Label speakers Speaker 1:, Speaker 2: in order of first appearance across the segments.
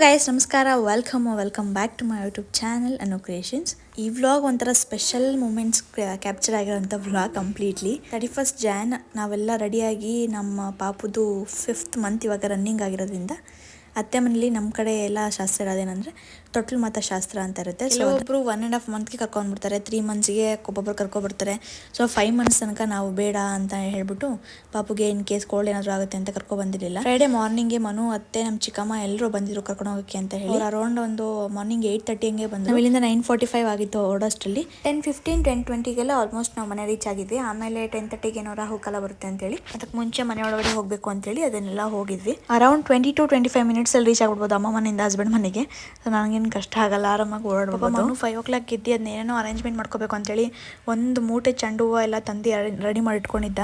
Speaker 1: Guys ನಮಸ್ಕಾರ. Welcome welcome back to my YouTube channel Annu creations ಈ vlog ಒಂಥರ special moments capture ಆಗಿರೋಂಥ vlog completely thirty first Jan ನಾವೆಲ್ಲ ರೆಡಿಯಾಗಿ ನಮ್ಮ ಪಾಪುದು ಫಿಫ್ತ್ ಮಂತ್ ಇವಾಗ ರನ್ನಿಂಗ್ ಆಗಿರೋದ್ರಿಂದ ಅತ್ತೆ ಮನೇಲಿ ನಮ್ಮ ಕಡೆ ಎಲ್ಲ ಶಾಸ್ತ್ರ ಇರೋದೇನಂದ್ರೆ ತೊಟ್ಲು ಮತ ಶಾಸ್ತ್ರ ಅಂತ ಇರುತ್ತೆ. ಸೊ ಒಬ್ಬರು ಒನ್ ಆ್ಯಂಡ್ ಹಾಫ್ ಮಂತ್ಗೆ ಕರ್ಕೊಂಡ್ಬಿಡ್ತಾರೆ. ತ್ರೀ ಮಂತ್ಸ್ಗೆ ಒಬ್ಬೊಬ್ರು ಕರ್ಕೊಬರ್ತಾರೆ ಸೊ ಫೈವ್ ಮಂತ್ಸ್ ತನಕ ನಾವು ಬೇಡ ಅಂತ ಹೇಳ್ಬಿಟ್ಟು ಪಾಪುಗೆ ಇನ್ ಕೇಸ್ ಕೋಲ್ಡ್ ಏನಾದರೂ ಆಗುತ್ತೆ ಅಂತ ಕರ್ಕೊ ಬಂದಿರಲಿಲ್ಲ. ಫ್ರೈಡೆ ಮಾರ್ನಿಂಗ್ಗೆ ಮನು ಅತ್ತೆ ನಮ್ಮ ಚಿಕ್ಕಮ್ಮ ಎಲ್ಲರೂ ಬಂದಿದ್ರು ಕರ್ಕೊಂಡು ಹೋಗೋಕ್ಕೆ ಅಂತ ಹೇಳಿ. ಅರೌಂಡ್ ಒಂದು ಮಾರ್ನಿಂಗ್ ಏಯ್ಟ್ ತರ್ಟಿ ಹಂಗೆ ಬಂದು ಇಲ್ಲಿಂದ ನೈನ್ ಫಾರ್ಟಿ ಫೈವ್ ಆಗಿತ್ತು ಓಡೋಷ್ಟರಲ್ಲಿ ಟೆನ್ ಫಿಫ್ಟೀನ್ ಟೆನ್ ಟ್ವೆಂಟಿಗೆಲ್ಲ ಆಲ್ಮೋಸ್ಟ್ ನಾವು ಮನೆ ರೀಚ್ ಆಗಿದ್ವಿ. ಆಮೇಲೆ ಟೆನ್ ತರ್ಟಿಗೆ ಏನೋ ರಾಹುಕಾಲ ಬರುತ್ತೆ ಅಂತೇಳಿ ಅದಕ್ಕೆ ಮುಂಚೆ ಮನೆ ಒಳಗಡೆ ಹೋಗಬೇಕು ಅಂತೇಳಿ ಅದನ್ನೆಲ್ಲ ಹೋಗಿದ್ವಿ. Around twenty two twenty five minutes ಅಲ್ಲಿ ರೀಚ್ ಆಗ್ಬಿಡ್ಬೋದು ಅಮ್ಮ ಮನೆಯಿಂದ ಹಸ್ಬೆಂಡ್ ಮನೆಗೆ. ಸೊ ನನಗೇನು ಕಷ್ಟ ಆಗಲ್ಲ, ಆರಾಮಾಗಿ ಓಡಾಡ್ಬೋದು. ನಾನು ಫೈವ್ ಓ ಕ್ಲಾಕ್ ಗೆದ್ದು ಅದನ್ನ ಏನೇನೋ ಅರೇಂಜ್ಮೆಂಟ್ ಮಾಡ್ಕೋಬೇಕು ಅಂತೇಳಿ ಒಂದು ಮೂಟೆ ಚೆಂಡು ಹೂವು ಎಲ್ಲ ತಂದು ರೆಡಿ ಮಾಡಿ ಇಟ್ಕೊಂಡಿದ್ದ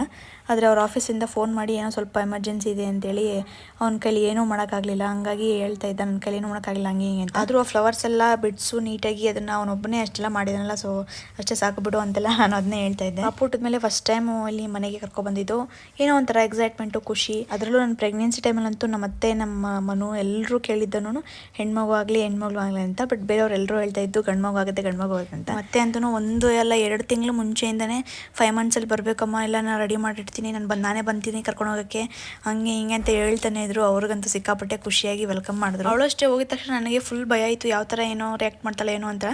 Speaker 1: ಆದರೆ ಅವ್ರ ಆಫೀಸಿಂದ ಫೋನ್ ಮಾಡಿ ಏನೋ ಸ್ವಲ್ಪ ಎಮರ್ಜೆನ್ಸಿ ಇದೆ ಅಂತೇಳಿ ಅವ್ನ ಕೈಲಿ ಏನೂ ಮಾಡೋಕ್ಕಾಗಲಿಲ್ಲ. ಹಂಗಾಗಿ ಹೇಳ್ತಾ ಇದ್ದ ನನ್ನ ಕೈಲಿ ಏನೂ ಮಾಡೋಕ್ಕಾಗಲಿಲ್ಲ, ಹಂಗೆ ಹಿಂಗೆ ಅಂತ. ಆದರೂ ಆ ಫ್ಲವರ್ಸ್ ಎಲ್ಲ ಬಿಡಿಸು ನೀಟಾಗಿ, ಅದನ್ನು ಅವನೊಬ್ಬನೇ ಅಷ್ಟೆಲ್ಲ ಮಾಡಿದನಲ್ಲ ಸೊ ಅಷ್ಟೇ ಸಾಕು ಬಿಡು ಅಂತೆಲ್ಲ ನಾನು ಅದನ್ನೇ ಹೇಳ್ತಾ ಇದ್ದೆ. ಅಪ್ಪುಟ್ಟದ ಪುಟ್ಟದ ಮೇಲೆ ಫಸ್ಟ್ ಟೈಮು ಇಲ್ಲಿ ಮನೆಗೆ ಕರ್ಕೊಬಂದಿದ್ದು ಏನೋ ಒಂಥರ ಎಕ್ಸೈಟ್ಮೆಂಟು ಖುಷಿ. ಅದರಲ್ಲೂ ನನ್ನ ಪ್ರೆಗ್ನೆನ್ಸಿ ಟೈಮಲ್ಲಂತೂ ನಮ್ಮ ಅತ್ತೆ, ನಮ್ಮ ಮನು ಎಲ್ಲರೂ ಕೇಳಿದ್ದನು ಹೆಣ್ಮಗು ಆಗಲಿ, ಹೆಣ್ಮಗಳು ಆಗಲಿ ಅಂತ ಬಟ್ ಬೇರೆಯವ್ರು ಎಲ್ಲರೂ ಹೇಳ್ತಾ ಇದ್ದು ಗಂಡ್ಮಗು ಆಗುತ್ತೆ ಗಂಡ್ಮಗು ಆಗುತ್ತೆ ಅಂತ. ಮತ್ತೆ ಅಂತೂ ಒಂದು ಎಲ್ಲ ಎರಡು ತಿಂಗಳು ಮುಂಚೆಯಿಂದನೇ ಫೈವ್ ಮಂತ್ಸಲ್ಲಿ ಬರಬೇಕಮ್ಮ ಎಲ್ಲ ನಾನು ರೆಡಿ ಮಾಡಿರ್ತೀನಿ ನಾನು ಬಂದು ನಾನೇ ಬಂತೀನಿ ಕರ್ಕೊಂಡು ಹೋಗೋಕ್ಕೆ. ಹಂಗೆ ಹಿಂಗೆ ಅಂತ ಹೇಳ್ತಾನೆ ಇದ್ರು. ಅವ್ರಿಗಂತೂ ಸಿಕ್ಕಾಪಟ್ಟೆ ಖುಷಿಯಾಗಿ ವೆಲ್ಕಮ್ ಮಾಡಿದ್ರು. ಅವಳು ಅಷ್ಟೇ ಹೋಗಿದ ತಕ್ಷಣ ನನಗೆ ಫುಲ್ ಭಯ ಆಯಿತು. ಯಾವ ಥರ ಏನೋ ರಿಯಾಕ್ಟ್ ಮಾಡ್ತಾಳೆ ಏನೋ ಅಂತ.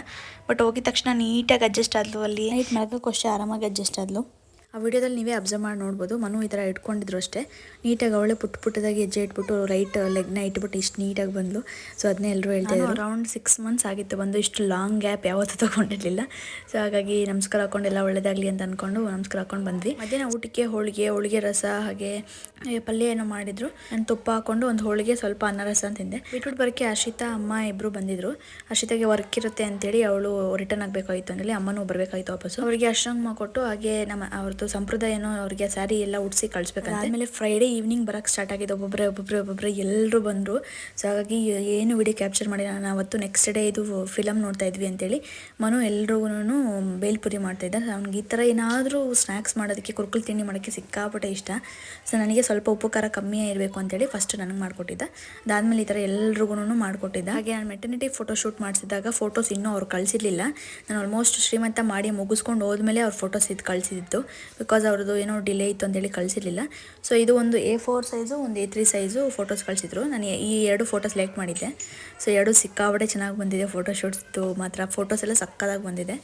Speaker 1: ಬಟ್ ಹೋಗಿದ ತಕ್ಷಣ ನೀಟಾಗಿ ಅಡ್ಜಸ್ಟ್ ಆದ್ಲು ಅಲ್ಲಿ. ನೈಟ್ ಮಲಗೋಕ್ಕೂ ಅಷ್ಟೇ ಆರಾಮಾಗಿ ಅಡ್ಜಸ್ಟ್ ಆದ್ಲು. ಆ ವಿಡಿಯೋದಲ್ಲಿ ನೀವೇ ಅಬ್ಸರ್ವ್ ಮಾಡಿ ನೋಡ್ಬೋದು. ಮನು ಈ ಥರ ಇಟ್ಕೊಂಡಿದ್ರು ಅಷ್ಟೇ. ನೀಟಾಗಿ ಅವಳೆ ಪುಟ್ಟ ಪುಟ್ಟದಾಗಿ ಹೆಜ್ಜೆ ಇಟ್ಬಿಟ್ಟು ರೈಟ್ ಲೆಗ್ನ ಇಟ್ಬಿಟ್ಟು ಇಷ್ಟು ನೀಟಾಗಿ ಬಂದ್ಲು. ಸೊ ಅದನ್ನೇ ಎಲ್ಲರೂ ಹೇಳ್ತಾ ಇದ್ರು. ಅರೌಂಡ್ ಸಿಕ್ಸ್ ಮಂತ್ಸ್ ಆಗಿತ್ತು ಬಂದು. ಇಷ್ಟು ಲಾಂಗ್ ಗ್ಯಾಪ್ ಯಾವತ್ತೂ ತೊಗೊಂಡಿರಲಿಲ್ಲ. ಸೊ ಹಾಗಾಗಿ ನಮಸ್ಕಾರ ಹಾಕೊಂಡು ಎಲ್ಲ ಒಳ್ಳೇದಾಗಲಿ ಅಂತ ಅಂದ್ಕೊಂಡು ನಮಸ್ಕಾರ ಹಾಕೊಂಡು ಬಂದ್ವಿ. ಮಧ್ಯಾಹ್ನ ಊಟಕ್ಕೆ ಹೋಳಿಗೆ ಹೋಳಿಗೆ ರಸ ಹಾಗೆ ಪಲ್ಯ ಏನೋ ಮಾಡಿದ್ರು. ನಾನು ತುಪ್ಪ ಹಾಕೊಂಡು ಒಂದು ಹೋಳಿಗೆ ಸ್ವಲ್ಪ ಅನ್ನ ರಸ ಅಂತ ತಿಂದೆ. ಬಿಟ್ಬಿಟ್ಟು ಬರೋಕ್ಕೆ ಹರ್ಷಿತಾ ಅಮ್ಮ ಇಬ್ಬರು ಬಂದಿದ್ರು. ಹರ್ಷಿತಾಗೆ ವರ್ಕ್ ಇರುತ್ತೆ ಅಂತೇಳಿ ಅವಳು ರಿಟರ್ನ್ ಆಗಬೇಕಾಗಿತ್ತು ಅಂದರೆ ಅಮ್ಮನೂ ಬರಬೇಕಾಗಿತ್ತು ವಾಪಸ್ಸು. ಅವರಿಗೆ ಅಷ್ಟಂಗ್ ಕೊಟ್ಟು ಹಾಗೆ ನಮ್ಮ ಅವ್ರದ್ದು ಸಂಪ್ರದಾಯ ಏನೋ ಅವ್ರಿಗೆ ಸ್ಯಾರಿ ಎಲ್ಲ ಉಡ್ಸಿ ಕಳಿಸ್ಬೇಕಂತ. ಆಮೇಲೆ ಫ್ರೈಡೇ ಈವ್ನಿಂಗ್ ಬರಕ್ಕೆ ಸ್ಟಾರ್ಟ್ ಆಗಿದೆ. ಒಬ್ಬೊಬ್ಬರೇ ಒಬ್ಬೊಬ್ಬರೇ ಒಬ್ಬೊಬ್ಬರೇ ಎಲ್ಲರೂ ಬಂದರು. ಸೊ ಹಾಗಾಗಿ ಏನು ವಿಡಿಯೋ ಕ್ಯಾಪ್ಚರ್ ಮಾಡಿ ನಾನು ಅವತ್ತು ನೆಕ್ಸ್ಟ್ ಡೇ ಇದು ಫಿಲಮ್ ನೋಡ್ತಾ ಇದ್ವಿ ಅಂತೇಳಿ. ಮನು ಎಲ್ರಿಗೂ ಬೇಲ್ಪುರಿ ಮಾಡ್ತಾ ಇದ್ದ. ಅವ್ನಿಗೆ ಈ ಥರ ಏನಾದರೂ ಸ್ನ್ಯಾಕ್ಸ್ ಮಾಡೋದಕ್ಕೆ ಕುರ್ಕುಲ್ ತಿಂಡಿ ಮಾಡೋಕ್ಕೆ ಸಿಕ್ಕಾಪಟ್ಟೆ ಇಷ್ಟ. ಸೊ ನನಗೆ ಸ್ವಲ್ಪ ಉಪ್ಪು, ಖಾರ ಕಮ್ಮಿ ಇರಬೇಕು ಅಂತೇಳಿ ಫಸ್ಟ್ ನನಗೆ ಮಾಡಿಕೊಟ್ಟಿದ್ದ. ಅದಾದಮೇಲೆ ಈ ಥರ ಎಲ್ರಿಗೂ ಮಾಡಿಕೊಟ್ಟಿದ್ದ. ಹಾಗೆ ನಾನು ಮೆಟರ್ನಿಟಿ ಫೋಟೋ ಶೂಟ್ ಮಾಡಿಸಿದಾಗ ಫೋಟೋಸ್ ಇನ್ನೂ ಅವ್ರು ಕಳಿಸಿರ್ಲಿಲ್ಲ. ನಾನು ಆಲ್ಮೋಸ್ಟ್ ಶ್ರೀಮಂತ ಮಾಡಿ ಮುಗಿಸ್ಕೊಂಡು ಹೋದ್ಮೇಲೆ ಅವ್ರ ಫೋಟೋಸ್ ಇದು ಕಳಿಸಿದ್ದು. ಬಿಕಾಸ್ ಅವ್ರದ್ದು ಏನೋ ಡಿಲೇ ಇತ್ತು ಅಂತೇಳಿ ಕಳಿಸಿರ್ಲಿಲ್ಲ. ಸೊ ಇದು ಒಂದು ಎ ಫೋರ್ ಸೈಜು ಒಂದು ಎ ತ್ರೀ ಸೈಜು ಫೋಟೋಸ್ ಕಳಿಸಿದ್ರು. ನಾನು ಈ ಎರಡು ಫೋಟೋ ಸೆಲೆಕ್ಟ್ ಮಾಡಿದ್ದೆ. ಸೊ ಎರಡು ಸಿಕ್ಕಾಪಟ್ಟೆ ಚೆನ್ನಾಗಿ ಬಂದಿದೆ ಫೋಟೋಶೂಟ್ಸ್ದು ಮಾತ್ರ. ಫೋಟೋಸ್ ಎಲ್ಲ ಸಕ್ಕದಾಗಿ ಬಂದಿದೆ.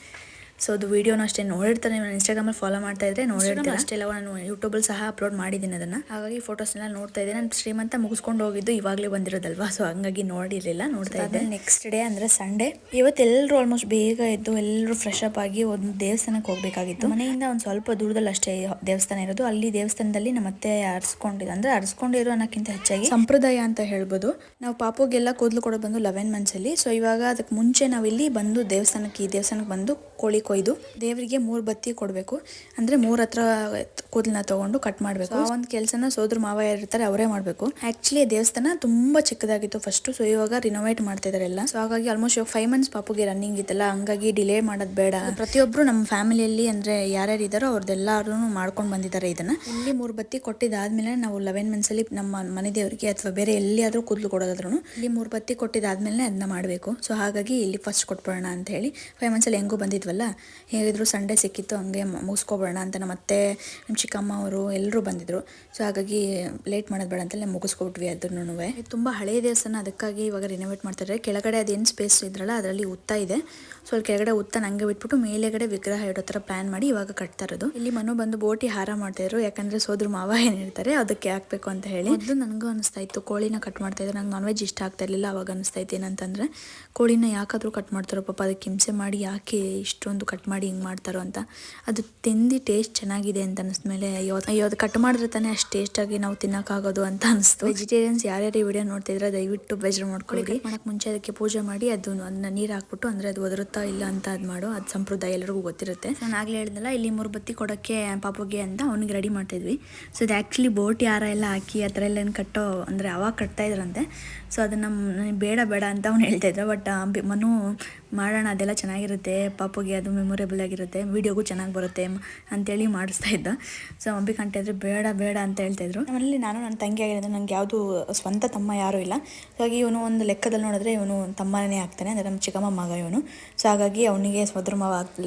Speaker 1: ಸೊ ಅದು ವೀಡಿಯೋನ ಅಷ್ಟೇ ನೋಡಿರ್ತಾರೆ ನಾನು ಇನ್ಸ್ಟಾಗ್ರಾಮಲ್ಲಿ ಫಾಲೋ ಮಾಡ್ತಾ ಇದ್ರೆ ನೋಡಿರ್ತಾರೆ. ಅಷ್ಟೆಲ್ಲ ನಾನು ಯೂಟ್ಯೂಬಲ್ಲಿ ಸಹ ಅಪ್ಲೋಡ್ ಮಾಡಿದ್ದೀನಿ ಅದನ್ನು. ಹಾಗಾಗಿ ಫೋಟೋಸ್ನೆಲ್ಲ ನೋಡ್ತಾ ಇದ್ದೆ. ನಾನು ಶ್ರೀಮಂತ ಮುಗಿಸ್ಕೊಂಡು ಹೋಗಿದ್ದು ಇವಾಗಲೇ ಬಂದಿರೋದಲ್ವಾ? ಸೊ ಹಂಗಾಗಿ ನೋಡಿರಲಿಲ್ಲ ನೋಡ್ತಾ ಇದ್ದೆ. ನೆಕ್ಸ್ಟ್ ಡೇ ಅಂದರೆ ಸಂಡೇ ಇವತ್ತು ಎಲ್ಲರೂ ಆಲ್ಮೋಸ್ಟ್ ಬೇಗ ಎದ್ದು ಎಲ್ಲರೂ ಫ್ರೆಶ್ ಅಪ್ ಆಗಿ ಒಂದು ದೇವಸ್ಥಾನಕ್ಕೆ ಹೋಗಬೇಕಾಗಿತ್ತು. ಮನೆಯಿಂದ ಒಂದು ಸ್ವಲ್ಪ ದೂರದಲ್ಲಿ ಅಷ್ಟೇ ದೇವಸ್ಥಾನ ಇರೋದು. ಅಲ್ಲಿ ದೇವಸ್ಥಾನದಲ್ಲಿ ನಮ್ಮ ಅತ್ತೆ ಅರ್ಸ್ಕೊಂಡಿದ್ದು ಅಂದರೆ ಅರ್ಸ್ಕೊಂಡಿರೋ ಅನ್ನೋಕ್ಕಿಂತ ಹೆಚ್ಚಾಗಿ ಸಂಪ್ರದಾಯ ಅಂತ ಹೇಳ್ಬೋದು. ನಾವು ಪಾಪುಗೆಲ್ಲ ಕೂದಲು ಕೊಡೋದು ಬಂದು ಲೆವೆನ್ ಮಂತ್ಸಲ್ಲಿ ಸೊ ಇವಾಗ ಅದಕ್ಕೆ ಮುಂಚೆ ನಾವಿಲ್ಲಿ ಇಲ್ಲಿ ಬಂದು ದೇವಸ್ಥಾನಕ್ಕೆ ಈ ದೇವಸ್ಥಾನಕ್ಕೆ ಬಂದು ಕೋಳಿ ಕೊಯ್ದು ದೇವರಿಗೆ ಮೂರು ಬತ್ತಿ ಕೊಡಬೇಕು. ಅಂದರೆ ಮೂರು ಹತ್ರ ಕೂದಲನ್ನ ತಗೊಂಡು ಕಟ್ ಮಾಡಬೇಕು. ಆ ಒಂದು ಕೆಲಸನ ಸೋದ್ರ ಮಾವ ಇರ್ತಾರೆ ಅವರೇ ಮಾಡಬೇಕು. ಆ್ಯಕ್ಚುಲಿ ದೇವಸ್ಥಾನ ತುಂಬಾ ಚಿಕ್ಕದಾಗಿತ್ತು. ಫಸ್ಟು ಸೊ ಇವಾಗ ರಿನೋವೇಟ್ ಮಾಡ್ತಾ ಇದಾರೆ ಎಲ್ಲ ಸೊ ಹಾಗಾಗಿ ಆಲ್ಮೋಸ್ಟ್ ಇವಾಗ ಫೈವ್ ಮಂತ್ಸ್ ಪಾಪುಗೆ ರನ್ನಿಂಗ್ ಇತ್ತಲ್ಲ ಹಂಗಾಗಿ ಡಿಲೇ ಮಾಡೋದು ಬೇಡ. ಪ್ರತಿಯೊಬ್ಬರು ನಮ್ಮ ಫ್ಯಾಮಿಲಿಯಲ್ಲಿ ಅಂದ್ರೆ ಯಾರ್ಯಾರು ಇದ್ದಾರೋ ಅವ್ರದ್ದೆಲ್ಲರೂ ಮಾಡ್ಕೊಂಡು ಬಂದಿದ್ದಾರೆ ಇದನ್ನ. ಇಲ್ಲಿ ಮೂರು ಬತ್ತಿ ಕೊಟ್ಟಿದ್ದಾದ್ಮೇಲೆ ನಾವು ಲೆವೆನ್ ಮಂತ್ಸ್ ಅಲ್ಲಿ ನಮ್ಮ ಮನೆ ದೇವರಿಗೆ ಅಥವಾ ಬೇರೆ ಎಲ್ಲಿಯಾದರೂ ಕೂದಲು ಕೊಡೋದಾದ್ರೂ ಇಲ್ಲಿ ಮೂರು ಬತ್ತಿ ಕೊಟ್ಟಿದ್ದಾದ್ಮೇಲೆ ಅದನ್ನ ಮಾಡಬೇಕು. ಸೊ ಹಾಗಾಗಿ ಇಲ್ಲಿ ಫಸ್ಟ್ ಕೊಟ್ಬಿಡೋಣ ಅಂತ ಹೇಳಿ ಫೈವ್ ಮಂತ್ಸಲ್ಲಿ ಹೆಂಗೂ ಬಂದಿದ್ವಲ್ಲ ಹೇಗಿದ್ರು ಸಂಡೇ ಸಿಕ್ಕಿತ್ತು, ಹಂಗೆ ಮುಗಿಸ್ಕೋಬೇಡ ಅಂತ ನಮ್ಮ ಅತ್ತೆ ನಮ್ಮ ಚಿಕ್ಕಮ್ಮ ಅವರು ಎಲ್ಲರೂ ಬಂದಿದ್ರು. ಸೊ ಹಾಗಾಗಿ ಲೇಟ್ ಮಾಡೋದು ಬೇಡ ಅಂತಲೇ ಮುಗಿಸ್ಕೊಬಿಟ್ವಿ ಅದನ್ನು ತುಂಬ ಹಳೆಯ ದೇವಸ್ಥಾನ, ಅದಕ್ಕಾಗಿ ಇವಾಗ ರಿನೋವೇಟ್ ಮಾಡ್ತಾರೆ ಕೆಳಗಡೆ ಅದೇನು ಸ್ಪೇಸ್ ಇದ್ರಲ್ಲ, ಅದರಲ್ಲಿ ಉತ್ತ ಇದೆ. ಸೊ ಅಲ್ಲಿ ಕೆಳಗಡೆ ಉತ್ತ ನಂಗೆ ಬಿಟ್ಬಿಟ್ಟು ಮೇಲೆಗಡೆ ವಿಗ್ರಹ ಇಡೋ ಥರ ಪ್ಲಾನ್ ಮಾಡಿ ಇವಾಗ ಕಟ್ತಾ ಇರೋದು. ಇಲ್ಲಿ ಮನು ಬಂದು ಬೋಟಿ ಹಾರ ಮಾಡ್ತಾ ಇದ್ರು. ಯಾಕಂದ್ರೆ ಸೋದ್ರ ಮಾವ ಏನಿರ್ತಾರೆ ಅದಕ್ಕೆ ಹಾಕ್ಬೇಕು ಅಂತ ಹೇಳಿ. ಅದು ನನಗೂ ಅನಿಸ್ತಾ ಇತ್ತು, ಕೋಳಿನ ಕಟ್ ಮಾಡ್ತಾಯಿದ್ರು ನಂಗೆ ನಾನ್ ವೆಜ್ ಇಷ್ಟ ಆಗ್ತಾ ಇರಲಿಲ್ಲ, ಅವಾಗ ಅನಿಸ್ತಾ ಇತ್ತು ಏನಂತಂದರೆ, ಕೋಳಿನ ಯಾಕಾದರೂ ಕಟ್ ಮಾಡ್ತಾರೋ ಪಾಪ, ಅದಕ್ಕೆ ಹಿಂಸೆ ಮಾಡಿ ಯಾಕೆ ಇಷ್ಟೊಂದು ಕಟ್ ಮಾಡಿ ಹಿಂಗೆ ಮಾಡ್ತಾರೋ ಅಂತ. ಅದು ತಿಂದು ಟೇಸ್ಟ್ ಚೆನ್ನಾಗಿದೆ ಅಂತ ಅನಿಸ್ಮೇಲೆ ಅಯ್ಯೋ ಅಯ್ಯೋ ಅದು ಕಟ್ ಮಾಡಿದ್ರೆ ತಾನೇ ಅಷ್ಟು ಟೇಸ್ಟಾಗಿ ನಾವು ತಿನ್ನೋಕ್ಕಾಗೋದು ಅಂತ ಅನಿಸ್ತು. ವೆಜಿಟೇರಿಯನ್ಸ್ ಯಾರ್ಯಾರು ಈ ವಿಡಿಯೋ ನೋಡ್ತಿದ್ರೆ ದಯವಿಟ್ಟು ಬೇಜಾರು ಮಾಡ್ಕೊಳ್ಳಿ. ಮಾಡಕ್ಕೆ ಮುಂಚೆ ಅದಕ್ಕೆ ಪೂಜೆ ಮಾಡಿ ಅದು ಅದನ್ನ ನೀರು ಹಾಕ್ಬಿಟ್ಟು ಅಂದರೆ ಅದು ಒದರುತ್ತಾ ಇಲ್ಲ ಅಂತ ಅದು ಮಾಡು. ಅದು ಸಂಪ್ರದಾಯ ಎಲ್ಲರಿಗೂ ಗೊತ್ತಿರುತ್ತೆ. ನಾನು ಆಗಲೇ ಹೇಳಿದ್ನಲ್ಲ ಇಲ್ಲಿ ಮೂರು ಬತ್ತಿ ಕೊಡೋಕ್ಕೆ ಪಾಪುಗೆ ಅಂತ ಅವ್ನಿಗೆ ರೆಡಿ ಮಾಡ್ತಿದ್ವಿ. ಸೊ ಇದು ಆ್ಯಕ್ಚುಲಿ ಬೋಟ್ ಯಾರ ಎಲ್ಲ ಹಾಕಿ ಆ ಥರ ಎಲ್ಲ ಏನು ಕಟ್ಟೋ ಅಂದರೆ ಅವಾಗ ಕಟ್ತಾ ಇದ್ರಂತೆ. ಸೊ ಅದನ್ನು ಬೇಡ ಬೇಡ ಅಂತ ಅವ್ನು ಹೇಳ್ತಾ ಇದ್ದ ಬಟ್ ಮನು ಮಾಡೋಣ, ಅದೆಲ್ಲ ಚೆನ್ನಾಗಿರುತ್ತೆ, ಪಾಪುಗೆ ಅದು ಮೆಮೊರೇಬಲ್ ಆಗಿರುತ್ತೆ, ವಿಡಿಯೋಗೂ ಚೆನ್ನಾಗಿ ಬರುತ್ತೆ ಅಂತೇಳಿ ಮಾಡಿಸ್ತಾ ಇದ್ದ. ಸೊ ಆಂಟಿ ಆದರೆ ಬೇಡ ಬೇಡ ಅಂತ ಹೇಳ್ತಾಯಿದ್ರು ಮನೇಲಿ ನಾನು ನನ್ನ ತಂಗಿ ಆಗಿರೋದು ನನಗೆ ಯಾವುದು ಸ್ವಂತ ತಮ್ಮ ಯಾರೂ ಇಲ್ಲ. ಹಾಗಾಗಿ ಇವನು ಒಂದು ಲೆಕ್ಕದಲ್ಲಿ ನೋಡಿದ್ರೆ ಇವನು ತಮ್ಮನೇ ಆಗ್ತಾನೆ, ಅಂದರೆ ನಮ್ಮ ಚಿಕ್ಕಮ್ಮ ಮಗ ಇವನು. ಸೊ ಹಾಗಾಗಿ ಅವನಿಗೆ ಸ್ವದ್ರ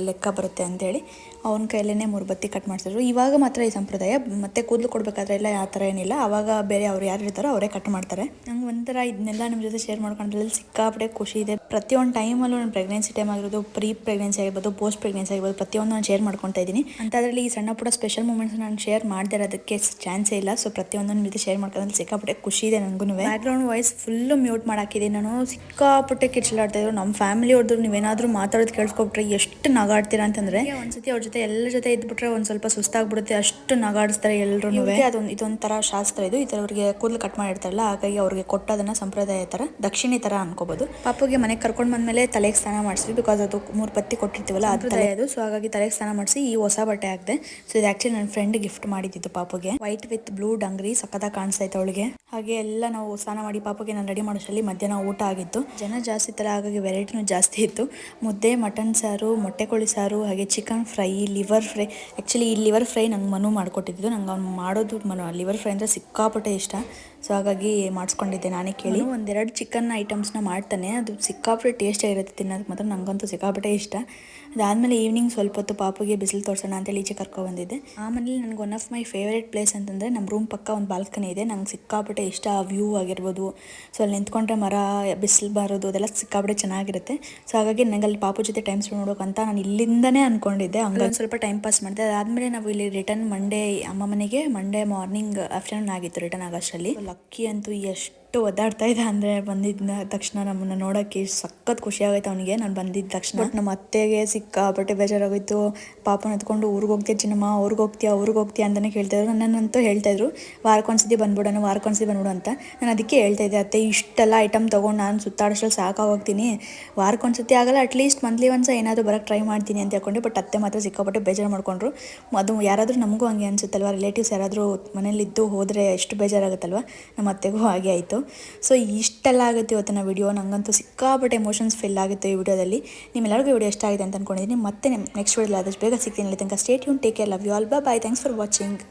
Speaker 1: ಲೆಕ್ಕ ಬರುತ್ತೆ ಅಂತೇಳಿ ಅವನ ಕೈಯಲ್ಲೇ ಮೂರು ಬತ್ತಿ ಕಟ್ ಮಾಡ್ತಿದ್ರು ಇವಾಗ ಮಾತ್ರ ಈ ಸಂಪ್ರದಾಯ, ಮತ್ತೆ ಕೂದಲು ಕೊಡಬೇಕಾದ್ರೆ ಎಲ್ಲ ಯಾವ ಥರ ಏನಿಲ್ಲ. ಆವಾಗ ಬೇರೆ ಅವ್ರು ಯಾರು ಇರ್ತಾರೋ ಅವರೇ ಕಟ್ ಮಾಡ್ತಾರೆ. ನಂಗೆ ಒಂಥರ ಇದನ್ನೆಲ್ಲ ನಿಮ್ಮ ಜೊತೆ ಶೇರ್ ಮಾಡ್ಕೊಂಡ್ರಲ್ಲಿ ಸಿಕ್ಕಾಪಟ್ಟೆ ಖುಷಿ ಇದೆ. ಪ್ರತಿಯೊಂದು ಟೈಮಲ್ಲೂ ನಾನು ಪ್ರೆಗ್ನೆನ್ಸಿ ಟೈಮ್ ಆಗಿರೋದು ಪ್ರೀ ಪ್ರೆಗ್ನೆನ್ಸಿ ಆಗಿರ್ಬೋದು ಪೋಸ್ಟ್ ಪ್ರೆಗ್ನೆನ್ಸಿ ಆಗಿರ್ಬೋದು, ಪ್ರತಿಯೊಂದು ನಾನು ಶೇರ್ ಮಾಡ್ಕೊತಾ ಇದ್ದೀನಿ. ಅದರಲ್ಲಿ ಈ ಸಣ್ಣ ಪುಟ್ಟ ಸ್ಪೆಷಲ್ ಮೂಮೆಂಟ್ಸ್ ನಾನು ಶೇರ್ ಮಾಡದೇ ಇರೋದಕ್ಕೆ ಚಾನ್ಸೇ ಇಲ್ಲ. ಸೊ ಪ್ರತಿಯೊಂದು ನಿಮ್ಮ ಜೊತೆ ಶೇರ್ ಮಾಡ್ಕೊಂಡ್ರೆ ಸಿಕ್ಕಾಪಟ್ಟೆ ಖುಷಿ ಇದೆ ನನಗೂ ಬ್ಯಾಕ್ಗ್ರೌಂಡ್ ವಾಯ್ಸ್ ಫುಲ್ಲು ಮ್ಯೂಟ್ ಮಾಡಾಕಿದ್ದೀನಿ ನಾನು ಸಿಕ್ಕಾಪಟ್ಟೆ ಕಿಚ್ಚಲಾಡ್ತಾ ಇದ್ರು. ನಮ್ಮ ಫ್ಯಾಮಿಲಿ ಹೊಡೆದ್ರು ನೀವೇನಾದರೂ ಮಾತಾಡೋದು ಕೇಳಿಸ್ಕೊಬಿಟ್ರೆ ಎಷ್ಟು ನಗಾಡ್ತೀರಾ ಅಂತಂದರೆ ಒಂದ್ಸತಿ ಅವ್ರ ಜೊತೆ ಎಲ್ಲರ ಜೊತೆ ಇದ್ಬಿಟ್ರೆ ಒಂದು ಸ್ವಲ್ಪ ಸುಸ್ತಾಗ್ಬಿಡುತ್ತೆ. ಅಷ್ಟು ನಗಾಡಿಸ್ತಾರೆ ಎಲ್ಲರೂ ಅದೊಂದು ಇದೊಂಥರ ಶಾಸ್ತ್ರ ಇದು. ಈ ಥರ ಅವ್ರಿಗೆ ಕೂದಲು ಕಟ್ ಮಾಡಿರ್ತಾರಲ್ಲ ಹಾಗಾಗಿ ಅವ್ರಿಗೆ ಕೊಟ್ಟದನ್ನ ಸಂಪ್ರದಾಯ ಥರ ದಕ್ಷಿಣೆ ಥರ ಅನ್ಕೋಬಹುದು ಪಾಪುಗೆ ಮನೆಗೆ ಕರ್ಕೊಂಡು ಬಂದ್ಮೇಲೆ ತಲೆಗೆ ಸ್ನಾನ ಮಾಡಿಸಿದ್ವಿ ಬಿಕಾಸ್ ಅದು ಮೂರು ಪತ್ತಿ ಕೊಟ್ಟಿರ್ತೀವಲ್ಲ ಅದು ತಲೆ ಅದು. ಸೊ ಹಾಗಾಗಿ ತಲೆಗೆ ಸ್ನಾನ ಮಾಡಿಸಿ ಈ ಹೊಸ ಬಟ್ಟೆ ಹಾಕಿದೆ. ಸೊ ಇದು ಆಕ್ಚುಲಿ ನನ್ನ ಫ್ರೆಂಡ್ ಗಿಫ್ಟ್ ಮಾಡಿದ್ದು ಪಾಪುಗೆ. ವೈಟ್ ವಿತ್ ಬ್ಲೂ ಡಂಗ್ರಿ ಸಕ್ಕದ ಕಾಣಿಸ್ತಾ ಇತ್ತು ಅವಳಿಗೆ. ಹಾಗೆ ಎಲ್ಲ ನಾವು ಸ್ನಾನ ಮಾಡಿ ಪಾಪುಗೆ ನಾನು ರೆಡಿ ಮಾಡೋಷ್ಟರಲ್ಲಿ ಮಧ್ಯಾಹ್ನ ಊಟ ಆಗಿತ್ತು. ಜನ ಜಾಸ್ತಿ ತರ ಹಾಗಾಗಿ ವೆರೈಟಿನೂ ಜಾಸ್ತಿ ಇತ್ತು. ಮುದ್ದೆ ಮಟನ್ ಸಾರು ಮೊಟ್ಟೆ ಕೋಳಿ ಸಾರು ಹಾಗೆ chicken fry liver fry actually ಈ ಲಿವರ್ ಫ್ರೈ ನಂಗೆ ಮನು ಮಾಡಿಕೊಟ್ಟಿದ್ದು. ನಂಗೆ ಅವ್ನು ಮಾಡೋದು ಮನು ಲಿವರ್ ಫ್ರೈ ಅಂದರೆ ಸಿಕ್ಕಾಪಟ್ಟೆ ಇಷ್ಟ. ಸೊ ಹಾಗಾಗಿ ಮಾಡಿಸ್ಕೊಂಡಿದ್ದೆ ನಾನೇ ಕೇಳಿ. ಒಂದೆರಡು ಚಿಕನ್ ಐಟಮ್ಸ್ನ ಮಾಡ್ತಾನೆ. ಅದು ಸಿಕ್ಕಾಪಟ್ಟೆ ಟೇಸ್ಟ್ ಆಗಿರುತ್ತೆ ತಿನ್ನೋದಕ್ಕೆ ಮಾತ್ರ. ನಂಗಂತೂ ಸಿಕ್ಕಾಪಟ್ಟೆ ಇಷ್ಟ. ಅದಾದಮೇಲೆ ಈವ್ನಿಂಗ್ ಸ್ವಲ್ಪ ಹೊತ್ತು ಪಾಪುಗೆ ಬಿಸಿಲು ತೋರಿಸೋಣ ಅಂತೇಳಿ ಈಚೆ ಕರ್ಕೊ ಬಂದಿದ್ದೆ. ಆಮೇಲೆ ನನಗೆ one of my favourite place ಅಂತಂದರೆ ನಮ್ಮ ರೂಮ್ ಪಕ್ಕ ಒಂದು ಬಾಲ್ಕನಿ ಇದೆ. ನಂಗೆ ಸಿಕ್ಕಾಪಟ್ಟೆ ಇಷ್ಟ. ಆ ವ್ಯೂ ಆಗಿರ್ಬೋದು. ಸೊ ಅಲ್ಲಿ ನಿಂತ್ಕೊಂಡ್ರೆ ಮರ ಬಿಸಿಲು ಬರೋದು ಅದೆಲ್ಲ ಸಿಕ್ಕಾಪಟ್ಟೆ ಚೆನ್ನಾಗಿರುತ್ತೆ. ಸೊ ಹಾಗಾಗಿ ನನಗೆ ಅಲ್ಲಿ ಪಾಪು ಜೊತೆ ಟೈಮ್ ಸ್ಪೆಂಡ್ ಮಾಡೋಕಂತ ನಾನು ಇಲ್ಲಿಂದನೇ ಅನ್ಕೊಂಡಿದ್ದೆ. ಹಂಗೆ ಒಂದು ಸ್ವಲ್ಪ ಟೈಮ್ ಪಾಸ್ ಮಾಡಿದೆ. ಅದಾದಮೇಲೆ ನಾವು ಇಲ್ಲಿ ರಿಟರ್ನ್ ಮಂಡೇ ಅಮ್ಮ ಮನೆಗೆ ಮಂಡೇ ಮಾರ್ನಿಂಗ್ ಆಫ್ಟರ್ನೂನ್ ಆಗಿತ್ತು ರಿಟರ್ನ್ ಆಗೋಷ್ಟರಲ್ಲಿ ಲಕ್ಕಿ ಅಂತೂ ಎಷ್ಟು ಒದ್ದಾಡ್ತಾ ಇದ್ದ ಅಂದರೆ ಬಂದಿದ್ದ ತಕ್ಷಣ ನಮ್ಮನ್ನ ನೋಡೋಕ್ಕೆ ಸಖತ್ ಖುಷಿ ಆಗೈತೆ ಅವನಿಗೆ. ನಾನು ಬಂದಿದ್ದ ತಕ್ಷಣ. ನಮ್ಮ ಅತ್ತೆಗೆ ಸಿಕ್ಕಾಪಟ್ಟೆ ಬೇಜಾರಾಗೋಯ್ತು. ಪಾಪನ ಹತ್ಕೊಂಡು ಊರಿಗೆ ಹೋಗ್ತೀಯ ಚಿನ್ನಮ್ಮ? ಊರಿಗೆ ಹೋಗ್ತೀಯಾ? ಊರಿಗೆ ಹೋಗ್ತೀಯಾ ಅಂತಲೇ ಕೇಳ್ತಾಯಿದ್ರು ನನ್ನಂತೂ ಹೇಳ್ತಾಯಿದ್ರು ವಾರಕ್ಕೊಂದ್ಸತಿ ಬಂದ್ಬಿಡೋಣ, ವಾರಕ್ಕೊಂದ್ಸತಿ ಬಂದ್ಬಿಡು ಅಂತ. ನಾನು ಅದಕ್ಕೆ ಹೇಳ್ತಾ ಇದ್ದೆ, ಅತ್ತೆ, ಇಷ್ಟೆಲ್ಲ ಐಟಮ್ ತೊಗೊಂಡು ನಾನು ಸುತ್ತಾಡೋಷ್ಟ್ರಲ್ಲಿ ಸಾಕಾಗೋಗ್ತೀನಿ. ವಾರಕ್ಕೊಂದ್ಸತಿ ಆಗಲ್ಲ ಅಟ್ಲೀಸ್ಟ್ ಮಂತ್ಲಿ ಒನ್ಸ ಏನಾದರೂ ಬರೋಕ್ಕೆ ಟ್ರೈ ಮಾಡ್ತೀನಿ ಅಂತ ಹೇಳ್ಕೊಂಡು ಬಟ್ ಅತ್ತೆ ಮಾತ್ರ ಸಿಕ್ಕಾಪಟ್ಟೆ ಬೇಜಾರು ಮಾಡ್ಕೊಂಡ್ರು. ಅದು ಯಾರಾದರೂ ನಮಗೂ ಹಂಗೆ ಅನ್ಸುತ್ತಲ್ವ? ರಿಲೇಟಿವ್ಸ್ ಯಾರಾದರೂ ಮನೇಲಿದ್ದು ಹೋದರೆ ಎಷ್ಟು ಬೇಜಾರಾಗುತ್ತಲ್ವ? ನಮ್ಮ ಅತ್ತೆಗೂ ಹಾಗೆ ಆಯಿತು. ಸೊ ಇಷ್ಟೆಲ್ಲ ಆಗುತ್ತೆ ಇವತ್ತಿನ ವಿಡಿಯೋ ನನಗಂತೂ ಸಿಕ್ಕಾಪಟ್ಟೆ ಎಮೋಷನ್ಸ್ ಫಿಲ್ ಆಗುತ್ತೆ ಈ ವಿಡಿಯೋದಲ್ಲಿ. ನಿಮ್ಮೆಲ್ಲರಿಗೂ ವಿಡಿಯೋ ಇಷ್ಟ ಆಗಿದೆ ಅಂತ ಅಂದ್ಕೊಂಡಿದ್ದೀನಿ ಮತ್ತೆ ನೆಕ್ಸ್ಟ್ ವಿಡಿಯೋದಲ್ಲಿ ಆದಷ್ಟು ಬೇಗ ಸಿಗ್ತೀನಿ. ಅಲ್ಲಿ ತನಕ stay ಯೂನ್ take care love you all bye thanks for watching